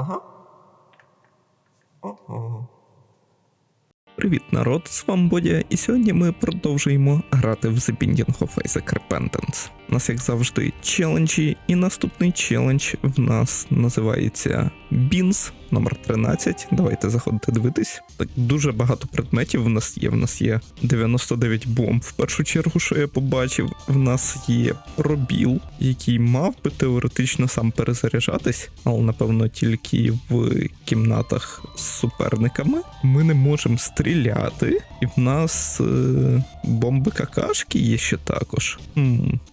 Ага. Ого. Привіт, народ! З вами Бодя, і сьогодні ми продовжуємо грати в The Binding of Isaac Repentance. У нас, як завжди, челенджі, і наступний челендж в нас називається Beans номер 13. Давайте заходити дивитись. Так дуже багато предметів в нас є. В нас є 99 бомб. В першу чергу, що я побачив, в нас є пробіл, який мав би теоретично сам перезаряджатись, але напевно тільки в кімнатах з суперниками. Ми не можемо стріляти, і в нас е, бомби какашки є ще також.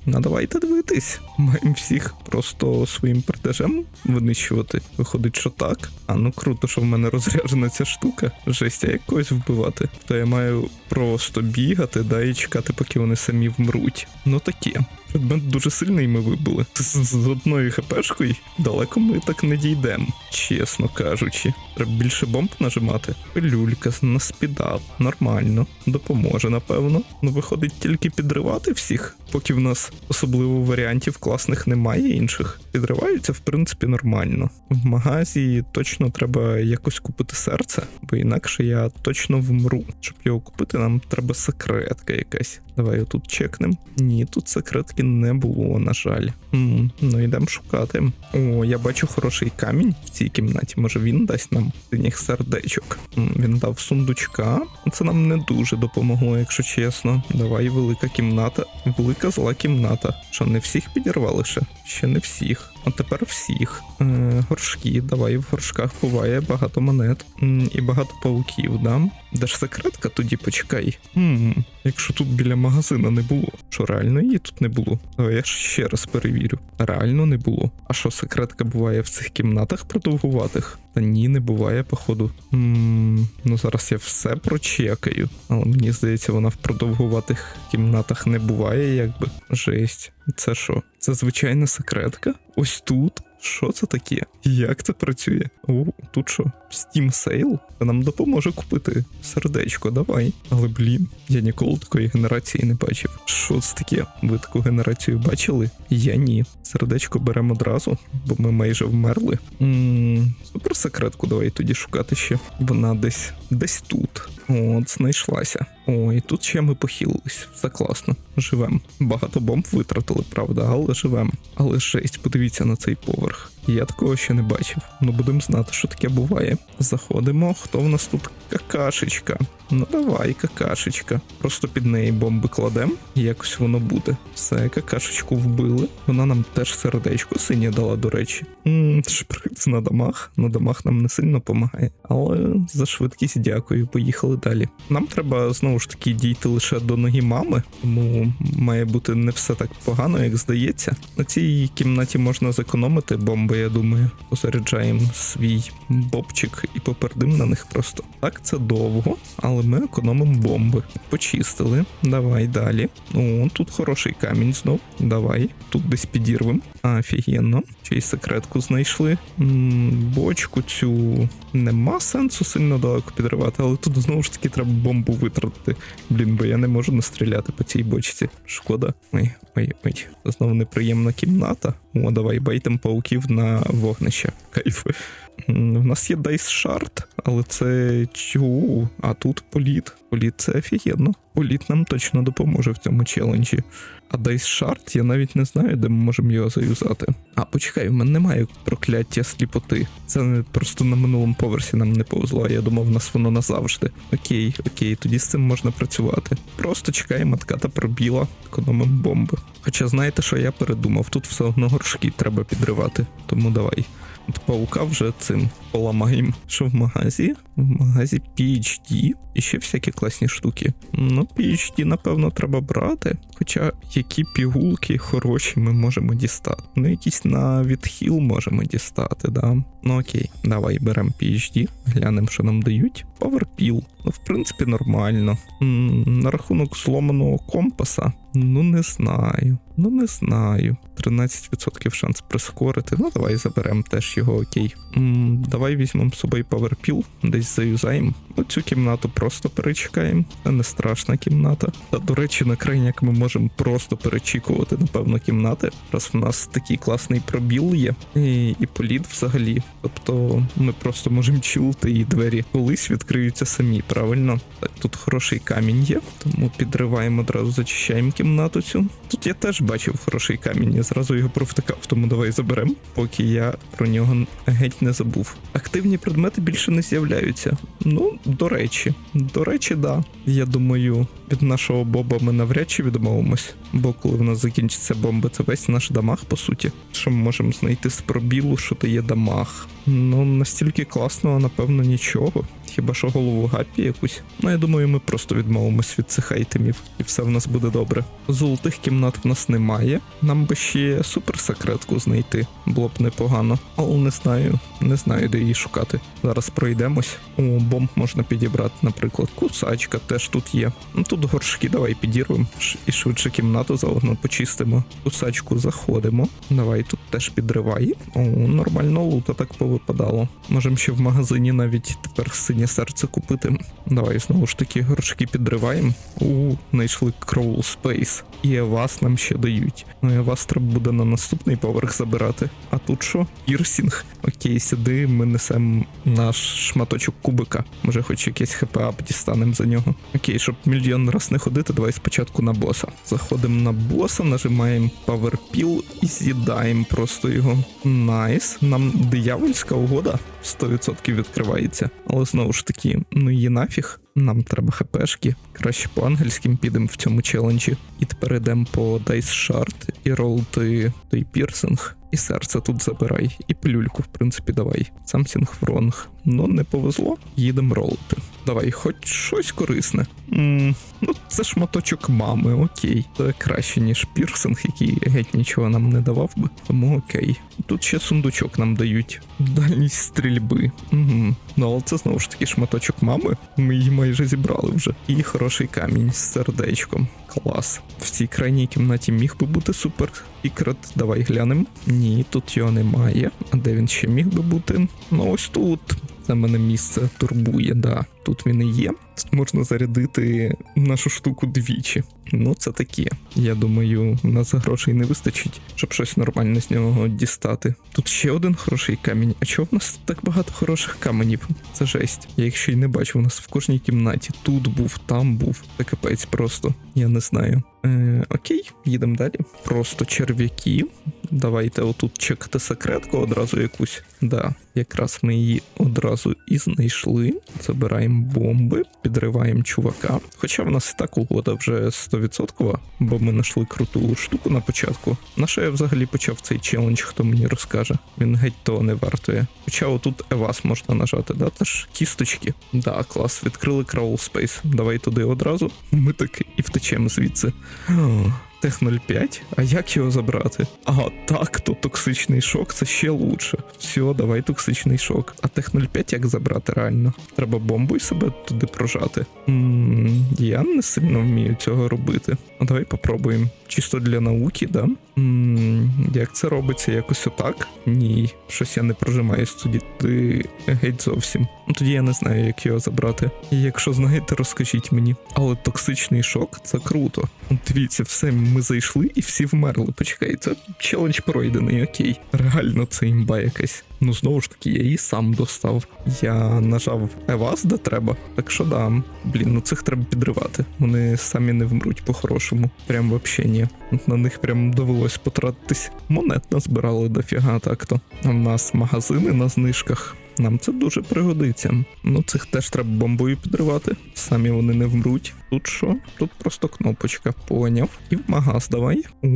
Ну давайте дивитись. Маємо всіх просто своїм пердежем винищувати. Виходить, що так. А ну круто, що в мене розряджена ця штука. Жесть, а як когось вбивати? То я маю просто бігати, да, і чекати, поки вони самі вмруть. Ну таке. Предмет дуже сильний ми вибили. З, з одною хпшкою далеко ми так не дійдемо, чесно кажучи. Треба більше бомб нажимати. Пилюлька на спідап. Нормально. Допоможе, напевно. Ну, виходить тільки підривати всіх, поки в нас особливо варіантів класних немає інших. Підриваються, в принципі, нормально. В магазі точно треба якось купити серце, бо інакше я точно вмру. Щоб його купити, нам треба секретка якась. Давай отут чекнем. Ні, тут секретки не було, на жаль. м ну йдемо шукати. О, я бачу хороший камінь в цій кімнаті. Може він дасть нам синіх сердечок. М, Він дав сундучка. Це нам не дуже допомогло, якщо чесно. Давай, велика кімната. Велика зла кімната. Що не всіх підірвали ще? Ще не всіх. А тепер всіх. Е, горшки, давай в горшках буває багато монет і багато пауків, да? Де ж секретка тоді почекай. Хм, якщо тут біля магазина не було, що реально її тут не було? Давай я ж ще раз перевірю. Реально не було. А що секретка буває в цих кімнатах продовгуватих? Та ні, не буває, походу. М, ну зараз я все прочекаю. Але мені здається, вона в продовгуватих кімнатах не буває, якби. Жесть. Це що? Це звичайна секретка? Ось тут. Що це таке? Як це працює? О, тут що? Steam Sale? Це нам допоможе купити сердечко, давай. Але блін, я ніколи такої генерації не бачив. Що це таке? Ви таку генерацію бачили? Я ні. Сердечко беремо одразу, бо ми майже вмерли. м супер секретку давай тоді шукати ще. Вона десь десь тут. От, знайшлася. О, і тут ще ми похилились. Все класно. Живем. Багато бомб витратили, правда, але живем. Але жесть, подивіться на цей поверх. Я такого ще не бачив. Ну будемо знати, що таке буває. Заходимо. Хто в нас тут какашечка? Ну давай, какашечка. Просто під неї бомби кладемо, і якось воно буде. Все, какашечку вбили. Вона нам теж сердечко синє дала, до речі. Ммм, шприц на дамах. На дамах нам не сильно допомагає. Але за швидкість дякую. Поїхали далі. Нам треба знову ж таки дійти лише до ноги мами, тому має бути не все так погано, як здається. На цій кімнаті можна зекономити бомби, я думаю. Позаряджаємо свій бобчик і попердим на них просто. Так, це довго, але ми економимо бомби. Почистили. Давай далі. О, тут хороший камінь знов. Давай. Тут десь підірвем. Офігенно. Й секретку знайшли. М, бочку цю нема сенсу сильно далеко підривати, але тут знову ж таки треба бомбу витратити. Блін, бо я не можу настріляти по цій бочці. Шкода. Ой, ой, ой. Знову неприємна кімната. О, давай байтем пауків на вогнище. Кайф. У нас є Dice Shard, але це чу. А тут політ. Політ це офігенно. Політ нам точно допоможе в цьому челенджі. А Dice Shard я навіть не знаю, де ми можемо його заюзати. А почекай, в мене немає прокляття сліпоти. Це просто на минулому поверсі нам не повезло, а я думав, в нас воно назавжди. Окей, окей, тоді з цим можна працювати. Просто чекаємо отката пробіла, економимо бомби. Хоча знаєте, що я передумав, тут все одно горшки треба підривати, тому давай. От паука вже цим поламаємо. Що в магазі? В магазі PhD і ще всякі класні штуки. Ну, PhD, напевно, треба брати. Хоча які пігулки хороші ми можемо дістати. Ну, якісь на відхил можемо дістати, да. Ну окей, давай беремо PhD, глянемо, що нам дають. Powerpill. Ну, в принципі, нормально. На рахунок зломаного компаса. Ну, не знаю. Ну, не знаю. 13% шанс прискорити. Ну, давай заберемо теж його окей. М, давай візьмемо з собою Powerpill, десь десь заюзаємо. Оцю кімнату просто перечекаємо. Це не страшна кімната. Та до речі, на крайняк ми можемо просто перечікувати, напевно, кімнати. Раз в нас такий класний пробіл є, і, і політ взагалі. Тобто ми просто можемо чулити і двері колись відкриються самі, правильно? Так, тут хороший камінь є, тому підриваємо одразу, зачищаємо кімнату цю. Тут я теж бачив хороший камінь, я зразу його провтикав, тому давай заберемо, поки я про нього геть не забув. Активні предмети більше не з'являються. Ну, до речі, до речі, да. Я думаю, від нашого боба ми навряд чи відмовимось. Бо коли в нас закінчиться бомба, це весь наш дамаг, по суті. Що ми можемо знайти з пробілу, що то є дамаг. Ну, настільки класного, напевно, нічого. Хіба що голову гапі якусь. Ну, я думаю, ми просто відмовимось від цих айтемів, і все в нас буде добре. Золотих кімнат в нас немає. Нам би ще суперсекретку знайти, було б непогано. Але не знаю, не знаю, де її шукати. Зараз пройдемось. О, бомб можна підібрати, наприклад. Кусачка теж тут є. Ну тут горшки, давай підірвемо. І швидше кімнату заодно почистимо. Кусачку заходимо. Давай тут теж підривай. О, нормально лута так повипадало. Можемо ще в магазині навіть тепер синє серце купити. Давай знову ж таки горшки підриваємо. У, знайшли Crawl Space. І Евас нам ще дають. Ну, Евас треба буде на наступний поверх забирати. А тут що? Пірсінг. Окей, сюди ми несемо наш шматочок кубика. Може, хоч якийсь хп ап дістанемо за нього. Окей, щоб мільйон раз не ходити, давай спочатку на боса. Заходимо на боса, нажимаємо Power Pill і з'їдаємо просто його. Найс. Нам диявольська угода 100% відкривається. Але знову ж таки, ну її нафіг. Нам треба хпшки. Краще по ангельським підемо в цьому челенджі. І тепер йдемо по Dice Shard і ролти той пірсинг. І серце тут забирай. І плюльку, в принципі, давай. Самсінг Фронг. Ну, не повезло, їдемо ролити. Давай, хоч щось корисне. м ну, це шматочок мами, окей. Це краще, ніж пірсинг, який геть нічого нам не давав би. Тому окей. Тут ще сундучок нам дають. Дальність стрільби. Угу. Ну, але це знову ж таки шматочок мами. Ми її майже зібрали вже. І хороший камінь з сердечком. Клас. В цій крайній кімнаті міг би бути супер секрет. Давай глянемо. Ні, тут його немає. А де він ще міг би бути? Ну ось тут. Це мене місце турбує, да. Тут він і є. Тут можна зарядити нашу штуку двічі. Ну, це таке. Я думаю, у нас грошей не вистачить, щоб щось нормальне з нього дістати. Тут ще один хороший камінь. А чого в нас так багато хороших каменів? Це жесть. Я їх ще й не бачу. У нас в кожній кімнаті. Тут був, там був. Це капець просто. Я не знаю. Е, окей, їдемо далі. Просто черв'яки. Давайте отут чекати секретку одразу якусь. Да, якраз ми її одразу і знайшли. Забираємо бомби, підриваємо чувака. Хоча в нас і так угода вже 100%, бо ми знайшли круту штуку на початку. На що я взагалі почав цей челендж, хто мені розкаже? Він геть того не вартує. Хоча отут Евас можна нажати, да? Та ж кісточки. Да, клас, відкрили Crawl Space. Давай туди одразу. Ми таки і втечемо звідси. О, Тех 05? А як його забрати? Ага, так, то токсичний шок, це ще лучше. Все, давай токсичний шок. А тех 05 як забрати реально? Треба бомбу і себе туди прожати. м я не сильно вмію цього робити. Ну давай попробуємо. Чисто для науки, да? м як це робиться? Якось отак? Ні, щось я не прожимаюсь тоді ти геть зовсім. Ну тоді я не знаю, як його забрати. Якщо знаєте, розкажіть мені. Але токсичний шок це круто. Дивіться, все, ми зайшли і всі вмерли. Почекай, це челендж пройдений, окей. Реально це імба якась. Ну знову ж таки, я її сам достав. Я нажав Евас, де треба. Так що да, блін, ну цих треба підривати. Вони самі не вмруть по-хорошому. Прям вообще ні. На них прям довелось потратитись. Монет назбирали дофіга так-то. А в нас магазини на знижках. Нам це дуже пригодиться. Ну, цих теж треба бомбою підривати. Самі вони не вмруть. Тут що? Тут просто кнопочка. Поняв. І в магаз давай. У,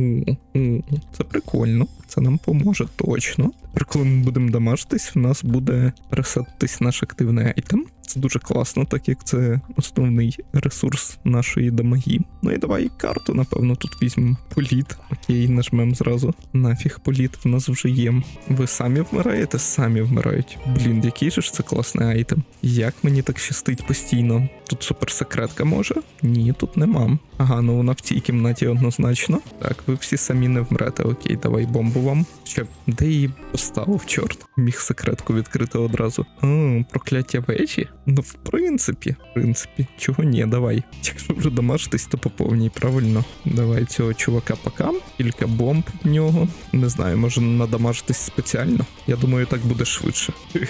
у, це прикольно. Це нам поможе точно. Тепер, коли ми будемо дамажитись, в нас буде ресетитись наш активний айтем. Це дуже класно, так як це основний ресурс нашої дамаги. Ну і давай карту, напевно, тут візьмемо. Політ. Окей, нажмемо зразу. Нафіг політ в нас вже є. Ви самі вмираєте? Самі вмирають. Блін, який же ж це класний айтем. Як мені так щастить постійно? Тут суперсекретка може? Ні, тут нема. Ага, ну вона в цій кімнаті однозначно. Так, ви всі самі не вмрете. Окей, давай бомбу вам. Ще де її поставив, чорт. Міг секретку відкрити одразу. О, прокляття вежі. Ну, в принципі, в принципі, чого ні, давай. Якщо вже дамажитись, то по повній, правильно. Давай цього чувака пока. Кілька бомб в нього. Не знаю, може надамажитись спеціально. Я думаю, так буде швидше.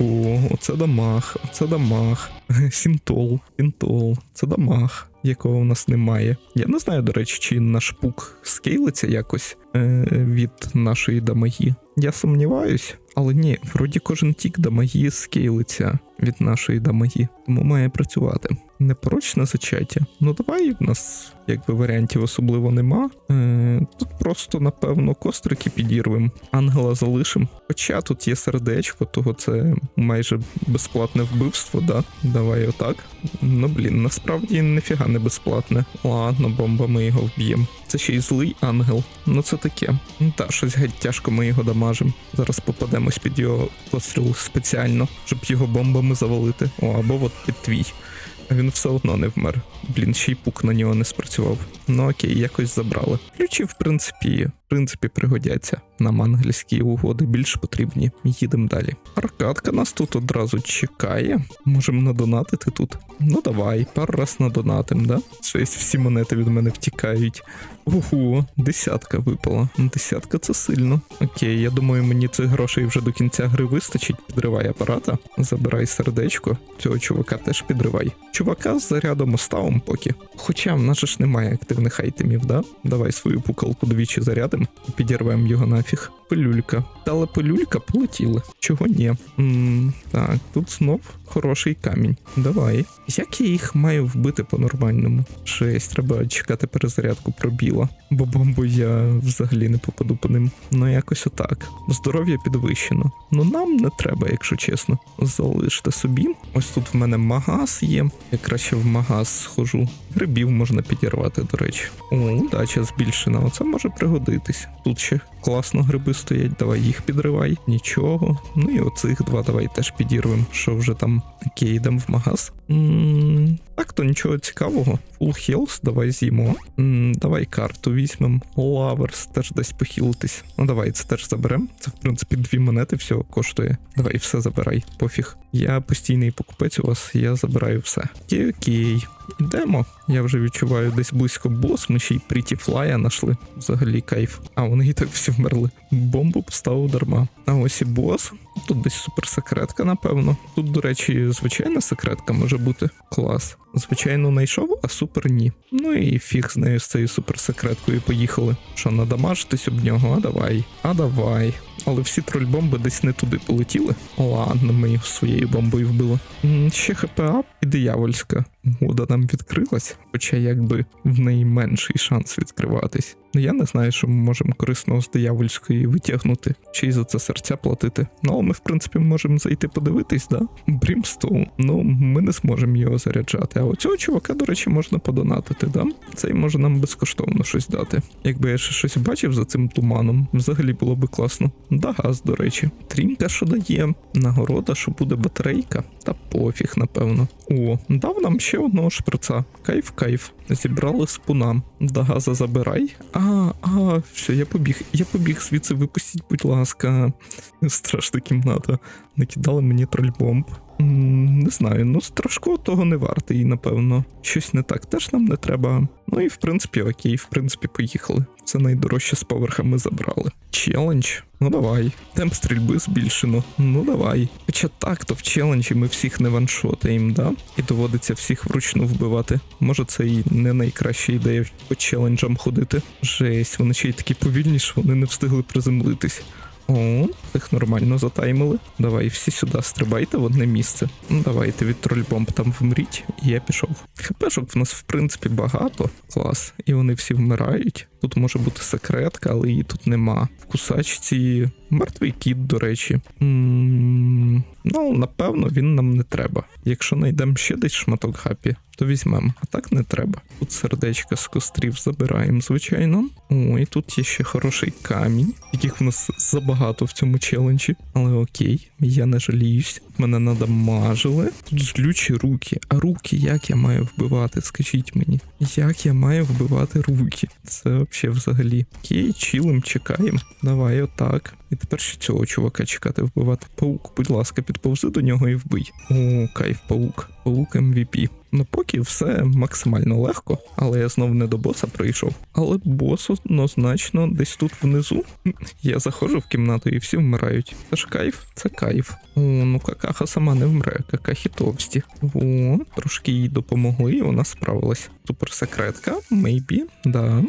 О, оце дамаг, оце дамаг. Сінтол, сінтол, це дамаг, якого в нас немає. Я не знаю, до речі, чи наш пук скейлиться якось е, від нашої дамагі. Я сумніваюсь, але ні, вроді кожен тік дамагі скейлиться від нашої дамаги, тому має працювати. Непорочне зачаття. Ну давай в нас якби варіантів особливо нема. Е, тут просто, напевно, кострики підірвем, ангела залишим. Хоча тут є сердечко, того це майже безплатне вбивство, да? Давай отак. Ну блін, насправді ніфіга не безплатне. Ладно, бомба, ми його вб'ємо. Це ще й злий ангел. Ну це таке. Ну та щось геть тяжко ми його дамажимо. Зараз попадемось під його постріл спеціально, щоб його бомбами завалити. О, або от під твій. Він все одно не вмер. Блін, ще й пук на нього не спрацював. Ну окей, якось забрали. Ключі, в принципі, в принципі, пригодяться. Нам ангельські угоди більш потрібні. Їдемо далі. Аркадка нас тут одразу чекає. Можемо надонатити тут. Ну давай, пару раз надонатим, да? Щось всі монети від мене втікають. Ого, десятка випала. Десятка це сильно. Окей, я думаю, мені цих грошей вже до кінця гри вистачить. Підривай апарата, забирай сердечко. Цього чувака теж підривай. Чувака з зарядом оставим поки. Хоча в нас ж немає активних айтемів, да? Давай свою пукалку двічі зарядимо, і підірвемо його нафіг. Пилюлька. Дала пилюлька, полетіли. Чого ні? м так, тут знов хороший камінь. Давай. Як я їх маю вбити по-нормальному? Шесть, треба чекати перезарядку пробіла. Бо бомбу я взагалі не попаду по ним. Ну якось отак. Здоров'я підвищено. Ну нам не треба, якщо чесно. Залиште собі. Ось тут в мене магаз є. Я краще в магаз схожу. Грибів можна підірвати, до речі. О, удача збільшена. Оце може пригодитись. Тут ще класно гриби стоять, давай їх підривай. Нічого. Ну і оцих два давай теж підірвемо. Що вже там окей, в магаз. так, то нічого цікавого. Full health, давай з'їмо. давай карту візьмемо. Лаверс теж десь похилитись. Ну давай це теж заберемо. Це, в принципі, дві монети всього коштує. Давай все забирай, пофіг. Я постійний покупець у вас, я забираю все. Окей, окей. Ідемо. Я вже відчуваю десь близько бос. Ми ще й Fly знайшли. Взагалі кайф. А вони і так всі вмерли. Бомбу поставив дарма. А ось і бос. Тут десь суперсекретка, напевно. Тут, до речі, звичайна секретка може бути. Клас. Звичайно, знайшов, а супер ні. Ну і фіг з нею з цією суперсекреткою поїхали. Що, надамажитись об нього? А давай. А давай. Але всі троль-бомби десь не туди полетіли. Ладно, ми їх своєю бомбою вбили. Ще ХПА і диявольська. Угода нам відкрилась, хоча якби в неї менший шанс відкриватись. Ну я не знаю, що ми можемо корисного з диявольської витягнути, чи й за це серця платити. Ну, але ми, в принципі, можемо зайти подивитись, да? Брімстоун. Ну, ми не зможемо його заряджати. А оцього чувака, до речі, можна подонатити, да? Цей може нам безкоштовно щось дати. Якби я ще щось бачив за цим туманом, взагалі було би класно. Да, газ, до речі. Трімка, що дає, нагорода, що буде батарейка. Та пофіг, напевно. О, дав нам ще одного шприца. Кайф, кайф. Зібрали спуна. До газа забирай. А, а, все, я побіг. Я побіг звідси, випустіть, будь ласка. Страшна кімната. Накидали мені трольбомб. Не знаю, ну страшко того не вартий, напевно. Щось не так теж нам не треба. Ну і в принципі, окей, в принципі, поїхали. Це найдорожче з поверха ми забрали. Челендж? Ну давай. Темп стрільби збільшено. Ну давай. Хоча так, то в челенджі ми всіх не ваншотаємо, да? І доводиться всіх вручну вбивати. Може, це і не найкраща ідея по челенджам ходити. Жесть, вони ще й такі повільні, що вони не встигли приземлитись. О, їх нормально затаймили. Давай всі сюди стрибайте в одне місце. Ну давайте від трольбомб там вмріть, і я пішов. ХПшок в нас в принципі багато. Клас. І вони всі вмирають. Тут може бути секретка, але її тут нема. В кусачці мертвий кіт, до речі. м ну, напевно, він нам не треба. Якщо знайдемо ще десь шматок хапі, то візьмемо. А так не треба. Тут сердечко з кострів забираємо, звичайно. О, і тут є ще хороший камінь, яких в нас забагато в цьому челенджі. Але окей, я не жаліюсь. Мене надамажили. Тут злючі руки. А руки як я маю вбивати? Скажіть мені, як я маю вбивати руки? Це взагалі взагалі. Окей, чилим, чекаємо. Давай, отак. І тепер ще цього чувака чекати вбивати. Паук, будь ласка, підповзи до нього і вбий. О, кайф, паук. Паук MVP. Ну, поки все максимально легко, але я знов не до боса прийшов. Але бос однозначно десь тут внизу. Я заходжу в кімнату і всі вмирають. Це ж кайф, це кайф. О, ну какаха сама не вмре, какахи товсті. О, трошки їй допомогли, і вона справилась. Суперсекретка, maybe, да.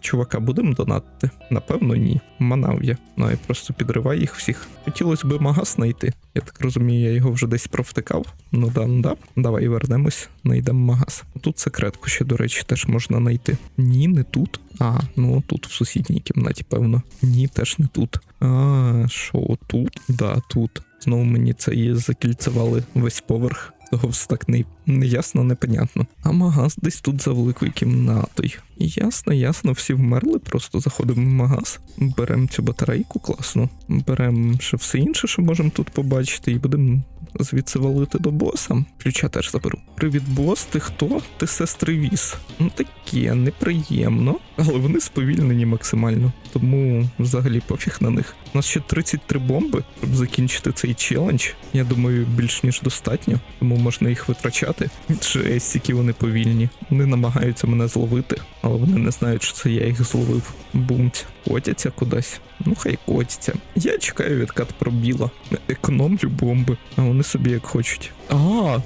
Чувака, будемо донатити? Напевно, ні. Манав я. Ну, я просто підриваю їх всіх. Хотілося би магаз знайти. Я так розумію, я його вже десь провтикав. Ну да, ну да. Давай вернемось, знайдемо магаз. Тут секретку ще, до речі, теж можна знайти. Ні, не тут. А, ну тут в сусідній кімнаті, певно. Ні, теж не тут. А, що тут? Да, тут. Знову мені це і закільцевали весь поверх. Того все так не, ясно, непонятно. А магаз десь тут за великою кімнатою. Ясно, ясно, всі вмерли, просто заходимо в магаз, беремо цю батарейку класно, беремо ще все інше, що можемо тут побачити, і будемо звідси валити до боса. Ключа теж заберу. Привіт, бос, ти хто? Ти сестри віз. Ну таке, неприємно, але вони сповільнені максимально, тому взагалі пофіг на них. У нас ще 33 бомби, щоб закінчити цей челендж. Я думаю, більш ніж достатньо, тому можна їх витрачати. Жесть, які вони повільні. Вони намагаються мене зловити, але вони не знають, що це я їх зловив. Бумць, котяться кудись. Ну хай котяться. Я чекаю відкат пробіла. Економлю бомби, а вони собі як хочуть. А,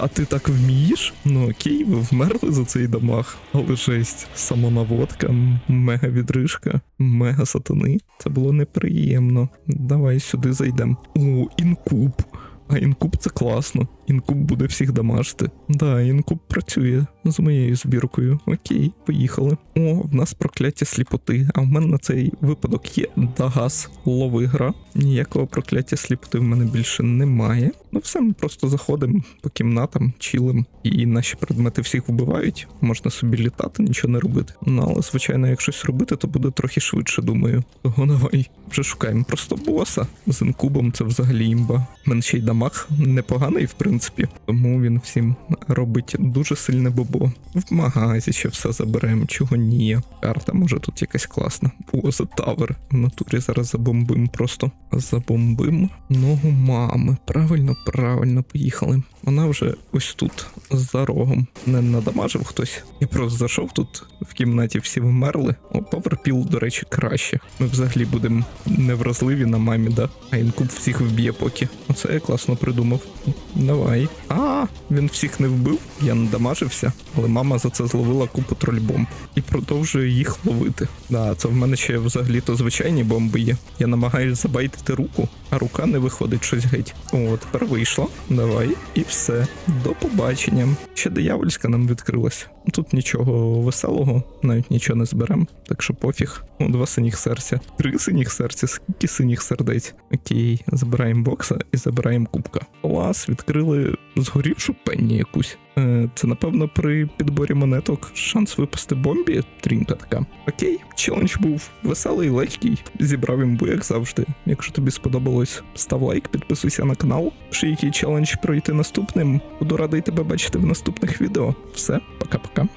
а ти так вмієш? Ну окей, ви вмерли за цей дамаг. Але жесть, самонаводка, мега відрижка, мега сатани. Це було неприємно. Давай сюди зайдемо. О, інкуб. А інкуб це класно. Інкуб буде всіх дамажити. Да, інкуб працює з моєю збіркою. Окей, поїхали. О, в нас прокляття сліпоти. А в мене на цей випадок є Дагас лови гра. Ніякого прокляття сліпоти в мене більше немає. Ну все, ми просто заходимо по кімнатам, чилим, і наші предмети всіх вбивають. Можна собі літати, нічого не робити. Ну але звичайно, якщо щось робити, то буде трохи швидше, думаю. Того давай. Вже шукаємо просто боса. З інкубом це взагалі імба. Мене ще й дамаг непоганий, в принципі. Тому він всім робить дуже сильне бобо. В магазі ще все заберемо, чого ні. Карта може тут якась класна. О, за тавер. В натурі зараз забомбим просто. Забомбим ногу мами. Правильно, правильно, поїхали. Вона вже ось тут, за рогом. Не надамажив хтось. Я просто зайшов тут в кімнаті, всі вмерли. О, поверпіл, до речі, краще. Ми взагалі будемо невразливі на мамі, да? А інкуб всіх вб'є поки. Оце я класно придумав. Давай. А, він всіх не вбив, я надамажився, але мама за це зловила купу трольбомб і продовжує їх ловити. Да, це в мене ще взагалі-то звичайні бомби є. Я намагаюся забайтити руку, рука не виходить щось геть. О, тепер вийшло. Давай, і все. До побачення. Ще диявольська нам відкрилась. Тут нічого веселого, навіть нічого не зберем, так що пофіг. О, два синіх серця. Три синіх серця, скільки синіх сердець. Окей, забираємо бокса і забираємо кубка. Клас, відкрили згорівшу пенні якусь. Е, Це напевно при підборі монеток шанс випасти бомбі. Трінка така. Окей, челендж був веселий, легкий. Зібрав імбу, як завжди. Якщо тобі сподобалось, став лайк, підписуйся на канал. Ще який челендж пройти наступним. Буду радий тебе бачити в наступних відео. Все, пока-пока.